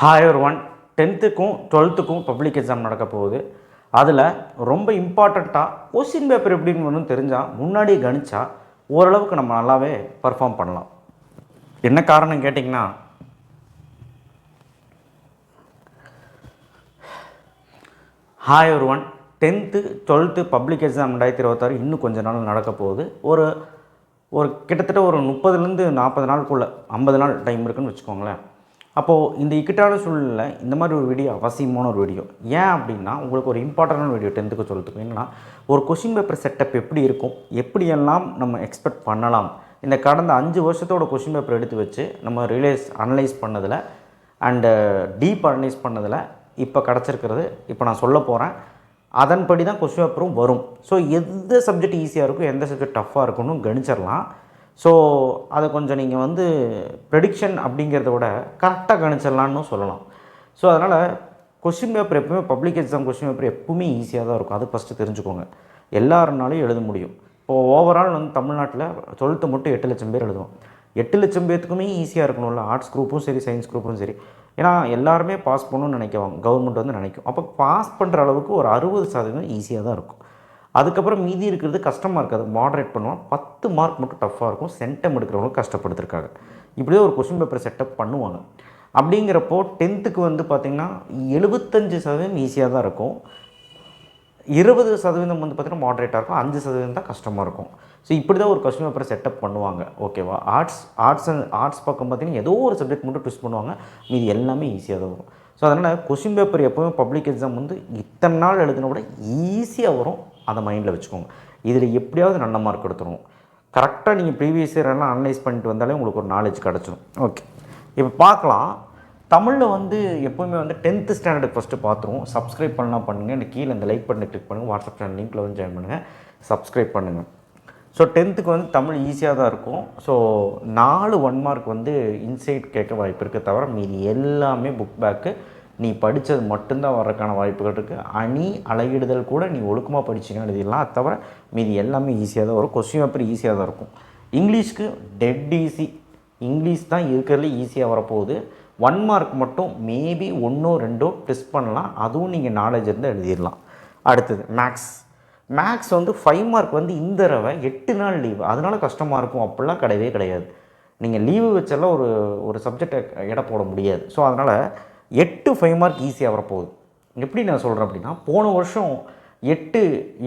Hi ஒரு one டென்த்துக்கும் டுவெல்த்துக்கும் பப்ளிக் எக்ஸாம் நடக்க போகுது. அதில் ரொம்ப இம்பார்ட்டண்ட்டாக கொஸ்டின் பேப்பர் எப்படின்னு ஒன்று தெரிஞ்சால் முன்னாடியே கணிச்சா ஓரளவுக்கு நம்ம நல்லாவே பர்ஃபார்ம் பண்ணலாம். என்ன காரணம் கேட்டிங்கன்னா ஹாய் ஒரு one tenth twelfth public exam ரெண்டாயிரத்தி இருபத்தாறு இன்னும் கொஞ்ச நாள் நடக்க போகுது. ஒரு ஒரு கிட்டத்தட்ட ஒரு முப்பதுலேருந்து நாற்பது நாளுக்குள்ளே ஐம்பது நாள் டைம் இருக்குன்னு வச்சுக்கோங்களேன். அப்போது இந்த இக்கட்டான சூழ்நிலை இந்த மாதிரி ஒரு வீடியோ அவசியமான ஒரு வீடியோ ஏன் அப்படின்னா உங்களுக்கு ஒரு இம்பார்ட்டண்டான வீடியோ டென்த்துக்கு சொல்கிறதுக்கு என்னன்னா ஒரு கொஷின் பேப்பர் செட்டப் எப்படி இருக்கும்? எப்படியெல்லாம் நம்ம எக்ஸ்பெக்ட் பண்ணலாம்? இந்த கடந்த அஞ்சு வருஷத்தோட கொஷின் பேப்பர் எடுத்து வச்சு நம்ம ரியலைஸ் அனலைஸ் பண்ணதில் அண்டு டீப் uh, அனலைஸ் பண்ணதில் இப்போ கிடச்சிருக்கிறது. இப்போ நான் சொல்ல போகிறேன் அதன்படி தான் கொஷின் பேப்பரும் வரும். ஸோ எந்த சப்ஜெக்ட் ஈஸியாக இருக்கும் எந்த சப்ஜெக்ட் டஃப்பாக இருக்கும்னு கணிச்சிடலாம் ஸோ அதை கொஞ்சம் நீங்கள் வந்து ப்ரெடிக்ஷன் அப்படிங்கிறத விட கரெக்டாக கணிச்சிடலான்னு சொல்லலாம். ஸோ அதனால் கொஷின் பேப்பர் எப்பவுமே பப்ளிக் எக்ஸாம் கொஷின் பேப்பர் எப்பவுமே ஈஸியாக தான் இருக்கும். அது ஃபஸ்ட்டு தெரிஞ்சுக்கோங்க. எல்லாருனாலையும் எழுத முடியும். இப்போது ஓவரால் வந்து தமிழ்நாட்டில் டுவெல்த்து மட்டும் எட்டு லட்சம் பேர் எழுதுவோம் எட்டு லட்சம் பேர்த்துக்குமே ஈஸியாக இருக்கணும்ல. ஆர்ட்ஸ் குரூப்பும் சரி சயின்ஸ் குரூப்பும் சரி. ஏன்னா எல்லாருமே பாஸ் பண்ணணும்னு நினைக்குவாங்க. கவர்மெண்ட் வந்து நினைக்கும். அப்போ பாஸ் பண்ணுற அளவுக்கு ஒரு அறுபது சதவீதம் ஈஸியாக தான் இருக்கும். அதுக்கப்புறம் மீதி இருக்கிறது கஷ்டமாக இருக்காது மாடரேட் பண்ணுவான். பத்து மார்க் மட்டும் டஃப்பாக இருக்கும். சென்டம் எடுக்கிறவங்களுக்கு கஷ்டப்படுத்திருக்காங்க. இப்படியே ஒரு கொஷின் பேப்பர் செட்டப் பண்ணுவாங்க. அப்படிங்கிறப்போ டென்த்துக்கு வந்து பார்த்திங்கன்னா எழுபத்தஞ்சு சதவீதம் ஈஸியாக தான் இருக்கும். இருபது சதவீதம் வந்து பார்த்திங்கன்னா மாடரேட்டாக இருக்கும். அஞ்சு சதவீதம் தான் கஷ்டமாக இருக்கும். ஸோ இப்படி தான் ஒரு கொஸ்டின் பேப்பரை செட்டப் பண்ணுவாங்க. ஓகேவா ஆர்ட்ஸ் ஆர்ட்ஸ் அண்ட் ஆர்ட்ஸ் பக்கம் பார்த்திங்கன்னா ஏதோ ஒரு சப்ஜெக்ட் மட்டும் ட்விஸ்ட் பண்ணுவாங்க. மீதி எல்லாமே ஈஸியாக தான் வரும். ஸோ அதனால் கொஷின் பேப்பர் எப்போவுமே பப்ளிக் எக்ஸாம் வந்து இத்தனை நாள் எழுதின விட ஈஸியாக வரும். அதை மைண்டில் வச்சுக்கோங்க. இதில் எப்படியாவது நல்ல மார்க் எடுத்துருவோம் கரெக்டாக நீங்கள் ப்ரீவியஸ் இயர் எல்லாம் அனலைஸ் பண்ணிட்டு வந்தாலே உங்களுக்கு ஒரு நாலேஜ் கிடச்சிடும். ஓகே இப்போ பார்க்கலாம். தமிழில் வந்து எப்போவுமே வந்து டென்த்து ஸ்டாண்டர்ட் ஃபஸ்ட்டு பார்த்துருவோம். சப்ஸ்கிரைப் பண்ணலாம் பண்ணுங்கள் இந்த கீழே இந்த லைக் பண்ணி கிளிக் பண்ணுங்கள் வாட்ஸ்அப் சேனல் லிங்க்கில் வந்து ஜாயின் பண்ணுங்கள் சப்ஸ்கிரைப் பண்ணுங்கள் ஸோ டென்த்துக்கு வந்து தமிழ் ஈஸியாக தான் இருக்கும். ஸோ நாலு ஒன் மார்க் வந்து இன்சைட் கேட்க வாய்ப்பு இருக்குது தவிர மீதி எல்லாமே புக் பேக்கு நீ படித்தது மட்டும்தான் வர்றதுக்கான வாய்ப்புகள் இருக்குது அணி அழகிடுதல் கூட நீ ஒழுக்கமாக படிச்சிங்கன்னா எழுதிடலாம். அது தவிர மீதி எல்லாமே ஈஸியாக தான் வரும். கொஸ்டின் பேப்பர் ஈஸியாக தான் இருக்கும். இங்கிலீஷ்க்கு டெட் ஈஸி இங்கிலீஷ் தான் இருக்கிறதுல ஈஸியாக வரப்போகுது. ஒன் மார்க் மட்டும் மேபி ஒன்றோ ரெண்டோ டெஸ்ட் பண்ணலாம். அதுவும் நீங்கள் நாலேஜ் இருந்தால் எழுதிடலாம். அடுத்தது மேக்ஸ் மேக்ஸ் வந்து ஃபைவ் மார்க் வந்து இந்த தடவை எட்டு நாள் லீவு அதனால கஷ்டமாக இருக்கும். அப்படிலாம் கிடையவே கிடையாது. நீங்கள் லீவு வச்செல்லாம் ஒரு ஒரு சப்ஜெக்டை இட போட முடியாது. ஸோ அதனால் எட்டு ஃபைவ் மார்க் ஈஸியாக வரப்போகுது. எப்படி நான் சொல்கிறேன் அப்படின்னா போன வருஷம் எட்டு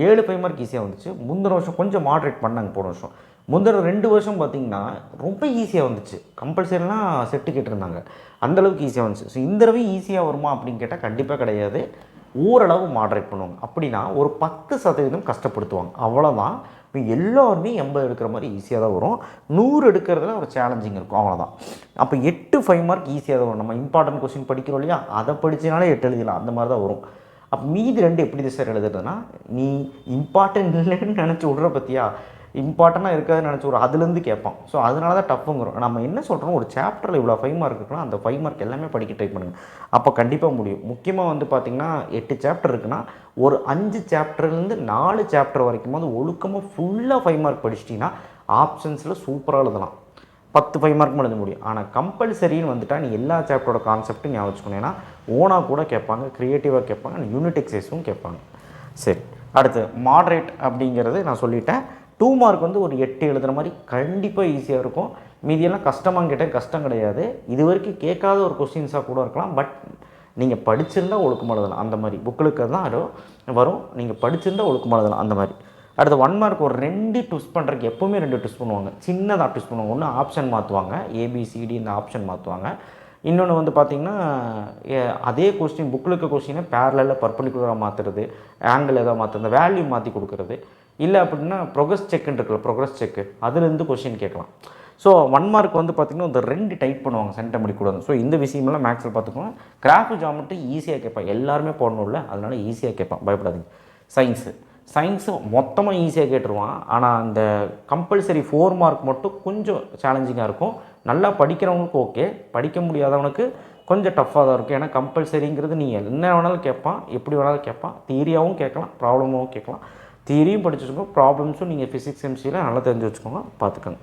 ஏழு ஃபைவ் மார்க் ஈஸியாக வந்துச்சு. முந்தின வருஷம் கொஞ்சம் மாட்ரேட் பண்ணாங்க போன வருஷம். முந்தின ரெண்டு வருஷம் பார்த்தீங்கன்னா ரொம்ப ஈஸியாக வந்துச்சு. கம்பல்சரிலாம் செட்டு கேட்டிருந்தாங்க. அந்தளவுக்கு ஈஸியாக வந்துச்சு. ஸோ இந்த தடவை ஈஸியாக வருமா அப்படின்னு கேட்டால் கண்டிப்பாக கிடையாது. ஓரளவு மாட்ரேட் பண்ணுவாங்க. அப்படின்னா ஒரு பத்து சதவீதம் கஷ்டப்படுத்துவாங்க. அவ்வளோதான் இப்போ எல்லோருமே எண்பது எடுக்கிற மாதிரி ஈஸியாக தான் வரும். நூறு எடுக்கிறதுல ஒரு சேலஞ்சிங் இருக்கும். அவ்வளோதான் அப்போ எட்டு ஃபைவ் மார்க் ஈஸியாக தான் வரும். நம்ம இம்பார்ட்டன்ட் கொஸ்டின் படிக்கிறோம் இல்லையா? அதை படிச்சினாலே எட்டு எழுதிடலாம் அந்த மாதிரி தான் வரும். அப்போ மீதி ரெண்டு எப்படி சார் எழுதுறதுன்னா நீ இம்பார்ட்டன்ட் இல்லைன்னு நினச்சி விட்ற பற்றியா இம்பார்ட்டண்ட்டாக இருக்காதுன்னு நினச்சி ஒரு அதுலேருந்து கேட்பான். ஸோ அதனால தான் டஃப்புங்கிறோம் நம்ம என்ன சொல்கிறோம் ஒரு சாப்டரில் இவ்வளோ ஃபைவ் மார்க் இருக்குன்னா அந்த ஃபைவ் மார்க் எல்லாமே படிக்க ட்ரை பண்ணுங்கள் அப்போ கண்டிப்பாக முடியும். முக்கியமாக வந்து பார்த்திங்கன்னா எட்டு சாப்டர் இருக்குன்னா ஒரு அஞ்சு சாப்டர்லேருந்து நாலு சாப்டர் வரைக்கும் வந்து ஒழுக்கமாக ஃபுல்லாக ஃபைவ் மார்க் படிச்சிட்டிங்கன்னா ஆப்ஷன்ஸில் சூப்பராக எழுதலாம். பத்து ஃபைவ் மார்க் எழுத முடியும். ஆனால் கம்பல்சரின்னு வந்துட்டா நீ எல்லா சாப்டரோட கான்செப்ட்டும் ஞாபகம் வச்சுக்கணும் ஏன்னா ஓனாக கூட கேட்பாங்க க்ரியேட்டிவாக கேட்பாங்க யூனிட் எக்ஸைஸும் கேட்பாங்க. சரி அடுத்து மாட்ரேட் அப்படிங்கிறது நான் சொல்லிட்டேன். டூ மார்க் வந்து ஒரு எட்டு எழுதுகிற மாதிரி கண்டிப்பாக ஈஸியாக இருக்கும். மீதியெல்லாம் கஷ்டமாக கேட்டால் கஷ்டம் கிடையாது. இது வரைக்கும் கேட்காத ஒரு கொஸ்டின்ஸாக கூட இருக்கலாம். பட் நீங்கள் படிச்சிருந்தா ஒழுக்கம் எழுதலாம் அந்த மாதிரி. புக்களுக்கு தான் அது வரும். நீங்கள் படிச்சிருந்தா ஒழுக்கம் எழுதலாம் அந்த மாதிரி. அடுத்து ஒன் மார்க் ஒரு ரெண்டு ட்விஸ்ட் பண்ணுறதுக்கு எப்போவுமே ரெண்டு ட்விஸ்ட் பண்ணுவாங்க. சின்னதாக ட்விஸ்ட் பண்ணுவாங்க. ஒன்று ஆப்ஷன் மாற்றுவாங்க ஏபிசிடி இந்த ஆப்ஷன் மாற்றுவாங்க இன்னொன்று வந்து பார்த்திங்கன்னா அதே கொஸ்டின் புக்கில் இருக்க கொஸ்டினை பேரலில் பர்பண்டிகுலராக மாற்றுறது ஆங்கிள் எதாவது மாற்றுறது வேல்யூ மாற்றி கொடுக்குறது. இல்லை அப்படின்னா ப்ரொக்ரஸ் செக்குன்னு இருக்குல்ல ப்ரொக்ரஸ் செக்கு அதுலேருந்து கொஸ்டின் கேட்கலாம். ஸோ ஒன் மார்க் வந்து பார்த்திங்கன்னா இந்த ரெண்டு டைப் பண்ணுவாங்க சென்டை கூட. ஸோ இந்த விஷயமெல்லாம் மேக்ஸில் பார்த்துக்கோங்க கிராஃப் ஜாமெட்ரி ஈஸியாக கேட்பான். எல்லாருமே போடணும்ல அதனால ஈஸியாக கேட்பான். பயப்படாதீங்க. சயின்ஸு சயின்ஸு மொத்தமாக ஈஸியாக கேட்டுருவான். ஆனால் அந்த கம்பல்சரி ஃபோர் மார்க் மட்டும் கொஞ்சம் சேலஞ்சிங்காக இருக்கும். நல்லா படிக்கிறவங்களுக்கு ஓகே படிக்க முடியாதவனுக்கு கொஞ்சம் டஃப்பாக தான் இருக்கும். ஏன்னா கம்பல்சரிங்கிறது நீ என்ன வேணாலும் கேட்பான். எப்படி வேணாலும் கேட்பான். தியரியாகவும் கேட்கலாம். ப்ராப்ளமாகவும் கேட்கலாம். தியரியும் படிச்சு வச்சுக்கோங்க. ப்ராப்ளம்ஸும் நீங்கள் ஃபிசிக்ஸ் எம்சியில் நல்லா தெரிஞ்சு வச்சுக்கோங்க. பார்த்துக்கோங்க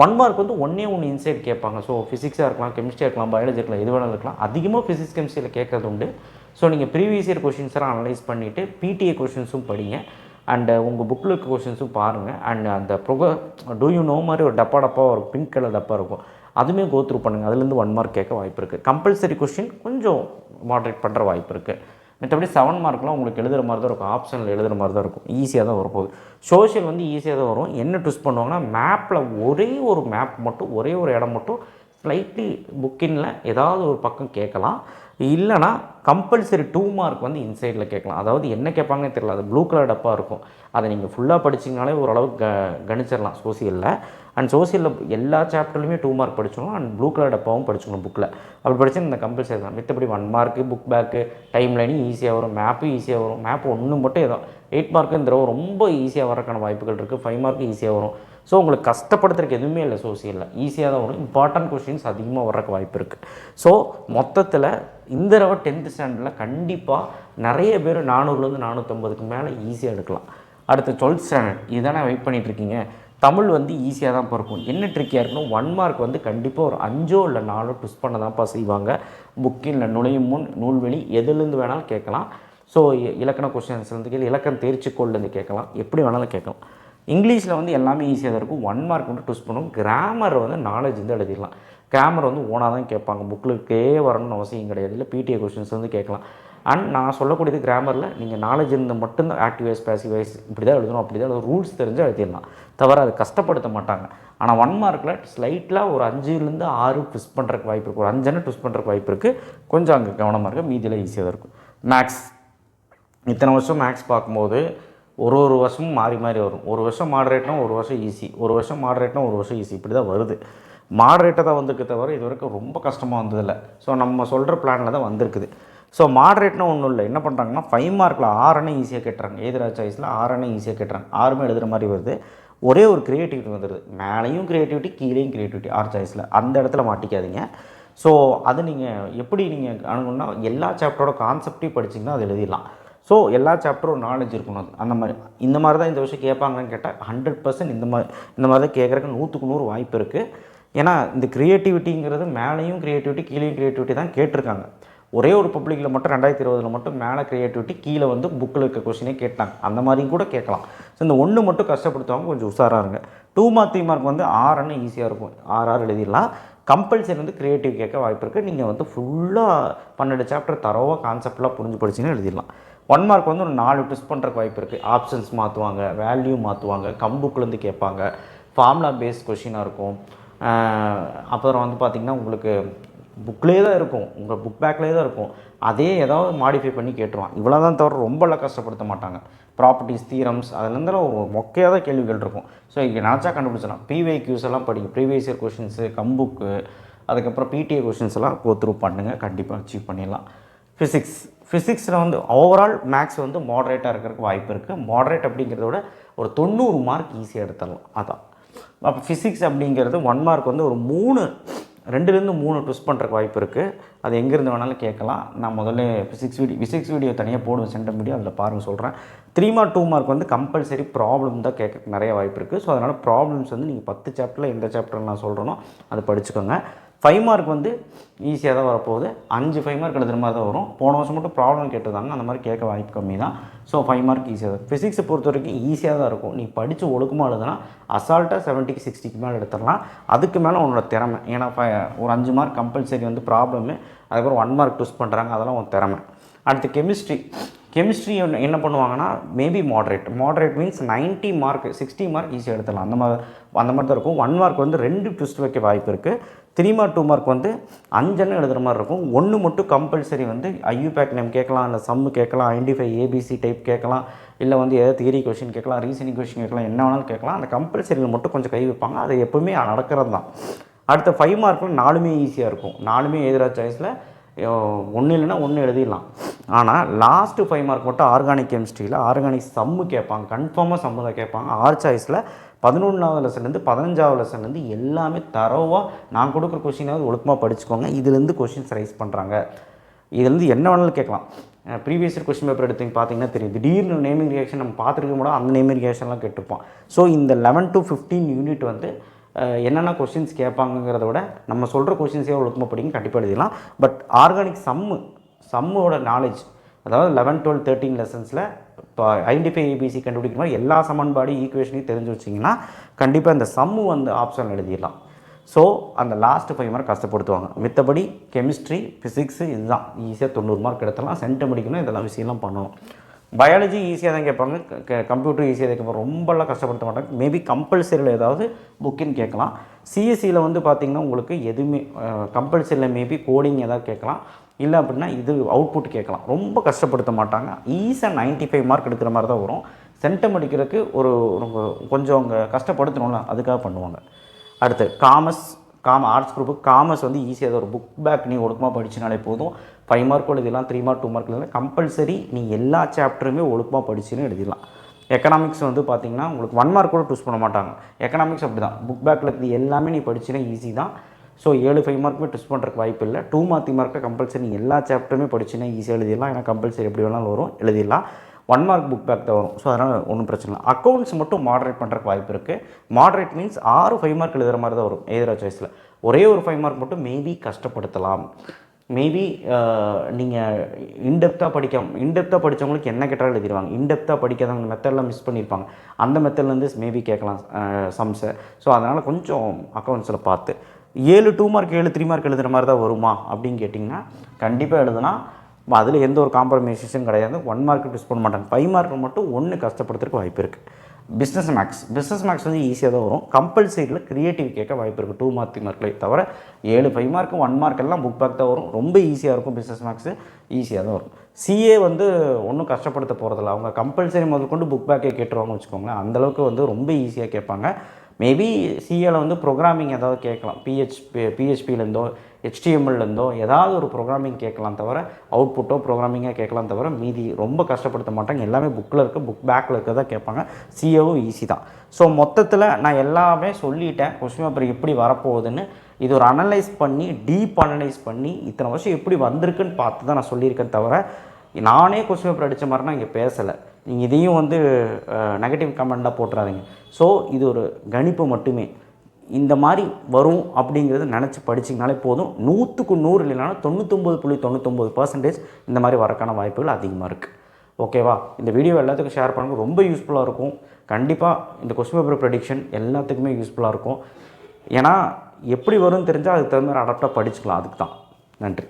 ஒன் மார்க் வந்து ஒன்றே ஒன்று இன்சைட் கேட்பாங்க. ஸோ ஃபிசிக்ஸாக இருக்கலாம் கெமிஸ்ட்ரியாக இருக்கலாம் பயாலஜி இருக்கலாம் எது வேணாலும் இருக்கலாம். அதிகமாக ஃபிசிக்ஸ் கெமிஸ்ட்ரியில் கேட்கறது உண்டு. ஸோ நீங்கள் ப்ரீவியஸ் இயர் கொஷின்ஸ்லாம் அனலைஸ் பண்ணிவிட்டு பிடிஏ கொஷின்ஸும் படிங்க. அண்டு உங்கள் புக்கில் இருக்க கொஷின்ஸும் பாருங்கள் அண்ட் அந்த ப்ரொக டூ யூ நோ மாதிரி ஒரு டப்பா டப்பாக ஒரு பிங்க் கலர் டப்பா இருக்கும். அதுவுமே கோத்ரூ பண்ணுங்கள் அதுலேருந்து ஒன் மார்க் கேட்க வாய்ப்பு இருக்குது கம்பல்சரி கொஷின் கொஞ்சம் மாட்ரேட் பண்ணுற வாய்ப்பு இருக்குது மற்றபடி செவன் மார்க்லாம் உங்களுக்கு எழுதுகிற மாதிரி தான் இருக்கும். ஆப்ஷனில் எழுதுகிற மாதிரி தான் இருக்கும் ஈஸியாக தான் வரப்போகுது சோஷியல் வந்து ஈஸியாக தான் வரும். என்ன ட்விஸ்ட் பண்ணுவாங்கன்னா மேப்பில் ஒரே ஒரு மேப் மட்டும் ஒரே ஒரு இடம் மட்டும் ஸ்லைட்லி புக்கின்ல ஏதாவது ஒரு பக்கம் கேட்கலாம். இல்லைனா கம்பல்சரி டூ மார்க் வந்து இன்சைடில் கேட்கலாம். அதாவது என்ன கேட்பாங்கன்னு தெரியல. அது ப்ளூ கலர் டப்பா இருக்கும். அதை நீங்கள் ஃபுல்லாக படிச்சிங்கனாலே ஓரளவுக்கு க கணிச்சிடலாம் சோசியலில் அண்ட் சோசியலில் எல்லா சாப்டர்லையுமே டூ மார்க் படிச்சிடணும். அண்ட் ப்ளூ கலர் டப்பாவும் படிச்சுக்கணும் புக்கில் அப்படி படிச்சு இந்த கம்பல்சரி தான். மித்தபடி one mark book back time லைனும் ஈஸியாக வரும். மேப்பும் ஈஸியாக வரும். மேப் ஒன்று மட்டும் ஏதோ எயிட் மார்க்கு இந்த தடவை ரொம்ப ஈஸியாக வரக்கான வாய்ப்புகள் இருக்குது ஃபைவ் மார்க்கு ஈஸியாக வரும். ஸோ உங்களுக்கு கஷ்டப்படுத்துறதுக்கு எதுவுமே இல்லை சோசியலில் ஈஸியாக தான் வரும். இம்பார்ட்டன்ட் கொஷின்ஸ் அதிகமாக வர்றக்கு வாய்ப்பு இருக்குது ஸோ மொத்தத்தில் இந்த தடவை டென்த்து ஸ்டாண்டர்டில் கண்டிப்பாக நிறைய பேர் நானூறுலேருந்து நானூற்றம்பதுக்கு மேலே ஈஸியாக எடுக்கலாம். அடுத்து டுவெல்த் ஸ்டாண்டர்ட் இதுதானே வெயிட் பண்ணிகிட்ருக்கீங்க தமிழ் வந்து ஈஸியாக தான் பிறக்கும். என்ன ட்ரிக்கியாக இருக்கணும் ஒன் மார்க் வந்து கண்டிப்பாக ஒரு அஞ்சோ இல்லை நாலோ ட்விஸ்ட் பண்ண தான்ப்பா செய்வாங்க. புக்கில் நுழையும் முன் நூல்வெளி எதுலேருந்து வேணாலும் கேட்கலாம். ஸோ இலக்கண கொஸ்டின்ஸ்லேருந்து கேள்வி இலக்கணம் தேர்ச்சிக்கோள்லேருந்து கேட்கலாம். எப்படி வேணாலும் கேட்கலாம். இங்கிலீஷில் வந்து எல்லாமே ஈஸியாக தான் இருக்கும். ஒன் மார்க் வந்து ட்விஸ்ட் பண்ணும். கிராமர் வந்து நாலேஜ் வந்து எழுதிடலாம். கிராமர் வந்து ஓனாக தான் கேட்பாங்க. புக்கிலுக்கே வரணும்னு அவசியம் கிடையாது. இல்லை பிடிஏ கொஷின்ஸ் வந்து கேட்கலாம். அண்ட் நான் சொல்லக்கூடியது கிராமரில் நீங்கள் நாலேஜ் இருந்தால் மட்டும்தான் ஆக்டிவ் வைஸ் பேசிவ் வைஸ் இப்படி தான் எழுதணும் அப்படி தான் ரூல்ஸ் தெரிஞ்சு எழுதிடலாம். தவிர அது கஷ்டப்படுத்த மாட்டாங்க. ஆனால் ஒன் மார்க்கில் ஸ்லைட்டில் ஒரு அஞ்சுலேருந்து ஆறு ட்விஸ்ட் பண்ணுறதுக்கு வாய்ப்பு இருக்குது ஒரு அஞ்சனை ட்விஸ்ட் பண்ணுறக்கு வாய்ப்பு இருக்குது கொஞ்சம் அங்கே கவனமாக இருக்குது மீதியில் ஈஸியாக தான் இருக்கும். மேக்ஸ் இத்தனை வருஷம் மேக்ஸ் பார்க்கும்போது ஒரு ஒரு வருஷமும் மாறி மாறி வரும். ஒரு வருஷம் மாடரேட்னா ஒரு வருஷம் ஈஸி ஒரு வருஷம் மாடரேட்னா ஒரு வருஷம் ஈஸி இப்படி தான் வருது. மாடரேட்டாக தான் வந்திருக்கு தவிர இது வரைக்கும் ரொம்ப கஷ்டமாக வந்ததில்லை. ஸோ நம்ம சொல்கிற பிளானில் தான் வந்திருக்குது. ஸோ மாடரேட்னா ஒன்றும் இல்லை. என்ன பண்ணுறாங்கன்னா ஃபைவ் மார்க்கில் ஆறனை ஈஸியாக கேட்டுறாங்க. எதிரா சாய்ஸில் ஆறனை ஈஸியாக கேட்டுறாங்க. ஆறுமே எழுதுகிற மாதிரி வருது. ஒரே ஒரு க்ரியேட்டிவிட்டி வந்துடுது மேலேயும் க்ரியேட்டிவிட்டி கீழேயும் க்ரியேட்டிவிட்டி ஆர் சாய்ஸில் அந்த இடத்துல மாட்டிக்காதீங்க. ஸோ அது நீங்கள் எப்படி நீங்கள் அணுகணும்னா எல்லா சாப்டரோட கான்செப்டையும் படிச்சிங்கன்னா அது எழுதிடலாம். ஸோ எல்லா சாப்டரும் நாலேஜ் இருக்கணும். அது அந்த மாதிரி இந்த மாதிரி தான் இந்த விஷயம் கேட்பாங்கன்னு கேட்டால் ஹண்ட்ரட் பர்சன்ட் இந்த மாதிரி இந்த மாதிரி தான் கேட்குறக்கு நூற்றுக்கு நூறு வாய்ப்பு இருக்குது ஏன்னா இந்த க்ரியேட்டிவிட்டிங்கிறது மேலேயும் க்ரியேட்டிவிட்டி கீழேயும் க்ரியேட்டிவிட்டி தான் கேட்டிருக்காங்க. ஒரே ஒரு பப்ளிக்கில் மட்டும் ரெண்டாயிரத்தி இருபதில் மட்டும் மேலே க்ரியேட்டிவிட்டி கீழே வந்து புக்கில் இருக்க கொஷினே கேட்டாங்க. அந்த மாதிரியும் கூட கேட்கலாம். ஸோ இந்த ஒன்று மட்டும் கஷ்டப்படுத்தவங்க கொஞ்சம் உஷாராக இருங்க. டூ மார்க் த்ரீ மார்க் வந்து ஆறுன்னு ஈஸியாக இருக்கும். ஆறு ஆறு எழுதிடலாம். கம்பல்சரி வந்து க்ரியேட்டிவ் கேட்க வாய்ப்பு இருக்குது நீங்கள் வந்து ஃபுல்லாக பன்னெண்டு சாப்டர் தரவாக கான்செப்டெலாம் புரிஞ்சு படிச்சிங்கன்னா எழுதிடலாம். ஒன் மார்க் வந்து ஒரு நாலு டெஸ்ட் பண்ணுறக்கு வாய்ப்பு இருக்குது ஆப்ஷன்ஸ் மாற்றுவாங்க வேல்யூ மாற்றுவாங்க கம்புக்குலேருந்து கேட்பாங்க. ஃபார்முலா பேஸ்ட் கொஷினாக இருக்கும். அப்புறம் வந்து பார்த்திங்கன்னா உங்களுக்கு புக்லேயே தான் இருக்கும். உங்கள் புக் பேக்லேயே தான் இருக்கும். அதே ஏதாவது மாடிஃபை பண்ணி கேட்டுருவான். இவ்வளோ தான் தவிர ரொம்பலாம் கஷ்டப்படுத்த மாட்டாங்க. ப்ராப்பர்ட்டிஸ் தீரம்ஸ் அதுலேருந்துலாம் ஒரு மொக்கையாக தான் கேள்விகள் இருக்கும். ஸோ இங்கே நினச்சா கண்டுபிடிச்சலாம் பிவை கியூஸ் எல்லாம் படிங்க. ப்ரீவியஸ் இயர் கொஷின்ஸு கம்புக்கு அதுக்கப்புறம் பிடிஏ கொஷின்ஸ் எல்லாம் கோத்ரூ பண்ணுங்கள் கண்டிப்பாக அச்சீவ் பண்ணிடலாம். ஃபிசிக்ஸ் ஃபிசிக்ஸில் வந்து ஓவரால் மேக்ஸ் வந்து மாடரேட்டாக இருக்கிறதுக்கு வாய்ப்பு இருக்குது மாடரேட் அப்படிங்கிறத விட ஒரு தொண்ணூறு மார்க் ஈஸியாக எடுத்துடலாம். அதான். அப்போ ஃபிசிக்ஸ் அப்படிங்கிறது ஒன் மார்க் வந்து ஒரு மூணு ரெண்டுலேருந்து மூணு ட்விஸ்ட் பண்ணுறக்கு வாய்ப்பு இருக்குது அது எங்கேருந்து வேணாலும் கேட்கலாம். நான் முதல்ல ஃபிசிக்ஸ் வீடியோ ஃபிசிக்ஸ் வீடியோ தனியாக போடுவேன் சென்டம் வீடியோ அதில் பாருங்கள் சொல்கிறேன் த்ரீ மார்க் டூ மார்க் வந்து கம்பல்சரி ப்ராப்ளம் தான் கேட்க நிறைய வாய்ப்பு இருக்குது ஸோ அதனால் ப்ராப்ளம்ஸ் வந்து நீங்கள் பத்து சாப்டரில் எந்த சாப்டர் நான் சொல்கிறேனோ அதை படிச்சுக்கோங்க. ஃபைவ் மார்க் வந்து ஈஸியாக தான் வரப்போகுது. அஞ்சு ஃபைவ் மார்க் எழுதுகிற மாதிரி தான் வரும். போன வருஷம் மட்டும் ப்ராப்ளம் கேட்டிருந்தாங்க. அந்த மாதிரி கேட்க வாய்ப்பு கம்மி தான் ஸோ ஃபைவ் மார்க் ஈஸியாக தான். ஃபிசிக்ஸை பொறுத்த வரைக்கும் ஈஸியாக தான் இருக்கும். நீ படித்து ஒழுக்கமாக எழுதுனா அசால்ட்டாக செவன்ட்டிக்கு சிக்ஸ்டிக்கு மேலே எடுத்துடலாம். அதுக்கு மேலே உன்னோட திறமை. ஏன்னா ஒரு அஞ்சு மார்க் கம்பல்சரி வந்து ப்ராப்ளமு அதுக்கப்புறம் ஒன் மார்க் டூஸ் பண்ணுறாங்க அதெல்லாம் உன் திறமை. அடுத்து கெமிஸ்ட்ரி கெமிஸ்ட்ரி என்ன பண்ணுவாங்கன்னா maybe moderate moderate means 90 mark sixty mark ஈஸியாக எடுத்துடலாம். அந்த மாதிரி அந்த மாதிரி தான் இருக்கும். ஒன் மார்க் வந்து ரெண்டு ட்விஸ்ட் வைக்க வாய்ப்பு இருக்குது த்ரீ மார்க் டூ மார்க் வந்து அஞ்சன்னு எழுதுகிற மாதிரி இருக்கும். ஒன்று மட்டும் கம்பல்சரி வந்து ஐயூ பேக் நேம் கேட்கலாம் இல்லை சம்மு கேட்கலாம் ஐடென்டிஃபை ஏபிசி டைப் கேட்கலாம் இல்லை வந்து ஏதாவது தியரி கொஷின் கேட்கலாம் ரீசனிங் கொஷின் கேட்கலாம் என்ன வேணாலும் கேட்கலாம். அந்த கம்பல்சரியில் மட்டும் கொஞ்சம் கை வைப்பாங்க. அது எப்பவுமே நடக்கிறது தான். அடுத்த ஃபைவ் மார்க்கில் நாலுமே ஈஸியாக இருக்கும். நாலுமே எதிரா சாய்ஸில் ஒன்று இல்லைன்னா ஒன்று எழுதிடலாம். ஆனால் லாஸ்ட்டு ஃபைவ் மார்க் மட்டும் ஆர்கானிக் கெமிஸ்ட்ரியில் ஆர்கானிக் சம்மு கேட்பாங்க. கன்ஃபார்மாக சம்மு தான் கேட்பாங்க. ஆர் சாய்ஸில் பதினொன்றாவது லெசன்லேருந்து பதினஞ்சாவது லெசன்லேருந்து எல்லாமே தரவாக நான் கொடுக்குற கொஷினாவது ஒழுக்கமாக படிச்சுக்கோங்க. இதுலேருந்து கொஷின்ஸ் ரைஸ் பண்ணுறாங்க இதுலேருந்து என்ன வேணாலும் கேட்கலாம். ப்ரீவியஸ் இயர் கொஸ்டின் பேப்பர் எடுத்து பார்த்தீங்கன்னா தெரியும். திடீர்னு நேமிங் ரியாக்ஷன் நம்ம பார்த்துருக்க முடியாது. அந்த நேமிங் ரியாக்ஷன்லாம் கேட்டிருப்போம். ஸோ இந்த லெவன் டு ஃபிஃப்டீன் யூனிட் வந்து என்னென்ன கொஷின்ஸ் கேட்பாங்கங்கிறத விட நம்ம சொல்கிற கொஷின்ஸே ஒழுக்கமாக படிங்க கண்டிப்பாக எழுதிடலாம். பட் ஆர்கானிக் சம்மு சம்மோட நாலேஜ் அதாவது லெவன் டுவெல் தேர்ட்டீன் லெசன்ஸில் இப்போ ஐடென்டிஃபை ஏபிசி கண்டுபிடிக்கிற மாதிரி எல்லா சமன்பாடு ஈக்குவேஷனையும் தெரிஞ்சு வச்சிங்கன்னா கண்டிப்பாக இந்த சம்மு வந்து ஆப்ஷன் எழுதிடலாம். ஸோ அந்த லாஸ்ட்டு ஃபைவ் மார்க் கஷ்டப்படுத்துவாங்க. மித்தபடி கெமிஸ்ட்ரி ஃபிசிக்ஸு இதுதான். ஈஸியாக தொண்ணூறு மார்க் எடுத்தலாம் சென்ட் படிக்கணும் இதெல்லாம் விஷயம்லாம் பண்ணணும். பயாலஜி ஈஸியாக தான் கேட்பாங்க. கம்ப்யூட்டர் ஈஸியாக தான் கேட்பாங்க. ரொம்பலாம் கஷ்டப்படுத்த மாட்டாங்க. மேபி கம்பல்சரியில் ஏதாவது புக்கின்னு கேட்கலாம். சிஎஸ்சியில் வந்து பார்த்திங்கன்னா உங்களுக்கு எதுவுமே கம்பல்சரியில் மேபி கோடிங் ஏதாவது கேட்கலாம். இல்லை அப்படின்னா இது அவுட்புட் கேட்கலாம். ரொம்ப கஷ்டப்படுத்த மாட்டாங்க. ஈஸியாக 95 ஃபைவ் மார்க் எடுக்கிற மாதிரி தான் வரும். சென்டம் அடிக்கிறதுக்கு ஒரு ரொம்ப கொஞ்சம் அவங்க கஷ்டப்படுத்தணும்ல. அதுக்காக பண்ணுவாங்க. அடுத்து காமர்ஸ் காம ஆர்ட்ஸ் குரூப்பு காமர்ஸ் வந்து ஈஸியாக ஒரு புக் பேக் நீ ஒழுக்கமாக படிச்சினாலே போதும். ஃபைவ் மார்க் எழுதிடலாம் த்ரீ மார்க் டூ மார்க் எழுதலாம் கம்பல்சரி நீ எல்லா சாப்டருமே ஒழுக்கமாக படிச்சுன்னு எழுதிடலாம். எக்கனாமிக்ஸ் வந்து பார்த்தீங்கன்னா உங்களுக்கு ஒன் மார்க் கூட டூஸ் பண்ண மாட்டாங்க. எக்கனாமிக்ஸ் அப்படி தான் புக் பேக்கில் இருக்கிறது எல்லாமே நீ படிச்சினா ஈஸி தான். ஸோ ஏழு ஃபைவ் மார்க்குமே டெஸ்ட் பண்ணுறதுக்கு வாய்ப்பு இல்லை. டூ மார்க் த்ரீ கம்பல்சரி எல்லா சாப்டருமே படிச்சினா ஈஸியாக எழுதிடலாம். ஏன்னா கம்பல்சரி எப்படி வேணாலும் வரும் எழுதிடலாம். ஒன் மார்க் புக் பேக் தான் வரும். ஸோ அதனால் ஒன்றும் பிரச்சனை இல்லை. அக்கௌண்ட்ஸ் மட்டும் மாடரேட் பண்ணுறக்கு வாய்ப்பு இருக்குது மாடரேட் மீன்ஸ் ஆறு ஃபைவ் மார்க் எழுதுகிற மாதிரி தான் வரும். எதிரா சாய்ஸில் ஒரே ஒரு ஃபைவ் மார்க் மட்டும் மேபி கஷ்டப்படுத்தலாம். மேபி நீங்கள் இன்டெப்த்தாக படிக்க இன்டெப்த்தாக படித்தவங்களுக்கு என்ன கேட்டாலும் எழுதிடுவாங்க இன்டெப்த்தாக படிக்காதவங்க மெத்தட்லாம் மிஸ் பண்ணியிருப்பாங்க அந்த மெத்தட்லேருந்து மேபி கேட்கலாம் சம்ஸை ஸோ அதனால் கொஞ்சம் அக்கௌண்ட்ஸில் பார்த்து. ஏழு டூ மார்க் ஏழு த்ரீ மார்க் எழுதுகிற மாதிரி தான் வருமா அப்படின்னு கேட்டிங்கன்னா கண்டிப்பாக எழுதுனா அதில் எந்த ஒரு காம்ப்ரமைசேஷன் கிடையாது. ஒன் மார்க் மிஸ் பண்ண மாட்டாங்க. ஃபைவ் மார்க் மட்டும் ஒன்று கஷ்டப்படுத்துறதுக்கு வாய்ப்பு இருக்குது பிஸ்னஸ் மேக்ஸ் பிஸ்னஸ் மேக்ஸ் வந்து ஈஸியாக தான் வரும். கம்பல்சரியில் கிரியேட்டிவ் கேட்க வாய்ப்பு இருக்குது டூ மார்க் த்ரீ மார்க்லேயே தவிர ஏழு ஃபைவ் மார்க் ஒன் மார்க் எல்லாம் புக் பேக் தான் வரும். ரொம்ப ஈஸியாக இருக்கும் பிஸ்னஸ் மேக்ஸு ஈஸியாக தான் வரும். சிஏ வந்து ஒன்றும் கஷ்டப்படுத்த போகிறதில்ல அவங்க கம்பல்சரி முதல் கொண்டு புக் பேக்கே கேட்டுருவாங்கன்னு வச்சுக்கோங்களேன். அந்தளவுக்கு வந்து ரொம்ப ஈஸியாக கேட்பாங்க. மேபி சிஏல வந்து ப்ரோக்ராமிங் ஏதாவது கேட்கலாம். பிஹெச் பிஹெச்பிலேருந்தோ ஹெச்டிஎம்எல்லேருந்தோ ஏதாவது ஒரு ப்ரோக்ராமிங் கேட்கலாம் தவிர அவுட்புட்டோ ப்ரோக்ராமிங்காக கேட்கலாம் தவிர மீதி ரொம்ப கஷ்டப்படுத்த மாட்டாங்க. எல்லாமே புக்கில் இருக்க புக் பேக்கில் இருக்கிறதா கேட்பாங்க. சிஏவும் ஈஸி தான். ஸோ மொத்தத்தில் நான் எல்லாமே சொல்லிட்டேன். கொஸ்டின் பேப்பர் எப்படி வரப்போகுதுன்னு. இது ஒரு அனலைஸ் பண்ணி டீப் அனலைஸ் பண்ணி இத்தனை வருஷம் எப்படி வந்திருக்குன்னு பார்த்து தான் நான் சொல்லியிருக்கேன் தவிர நானே கொஸ்டின் பேப்பர் அடித்த மாதிரி நான் இங்கே பேசலை. நீங்கள் இதையும் வந்து நெகட்டிவ் கமெண்ட்டாக போட்டுறாதீங்க. ஸோ இது ஒரு கணிப்பு மட்டுமே. இந்த மாதிரி வரும் அப்படிங்கிறத நினச்சி படிச்சிங்கனாலே போதும். நூற்றுக்கு நூறு இல்லைனாலும் தொண்ணூத்தொம்பது புள்ளி தொண்ணூத்தொம்பது பர்சன்டேஜ் இந்த மாதிரி வரக்கான வாய்ப்புகள் அதிகமாக இருக்குது ஓகேவா இந்த வீடியோ எல்லாத்துக்கும் ஷேர் பண்ணுங்கள் ரொம்ப யூஸ்ஃபுல்லாக இருக்கும். கண்டிப்பாக இந்த கொஸ்டின் பேப்பர் ப்ரெடிக்ஷன் எல்லாத்துக்குமே யூஸ்ஃபுல்லாக இருக்கும். ஏன்னா எப்படி வரும்னு தெரிஞ்சால் அதுக்கு தகுந்த மாதிரி அடாப்டாக படிச்சுக்கலாம். அதுக்கு தான் நன்றி.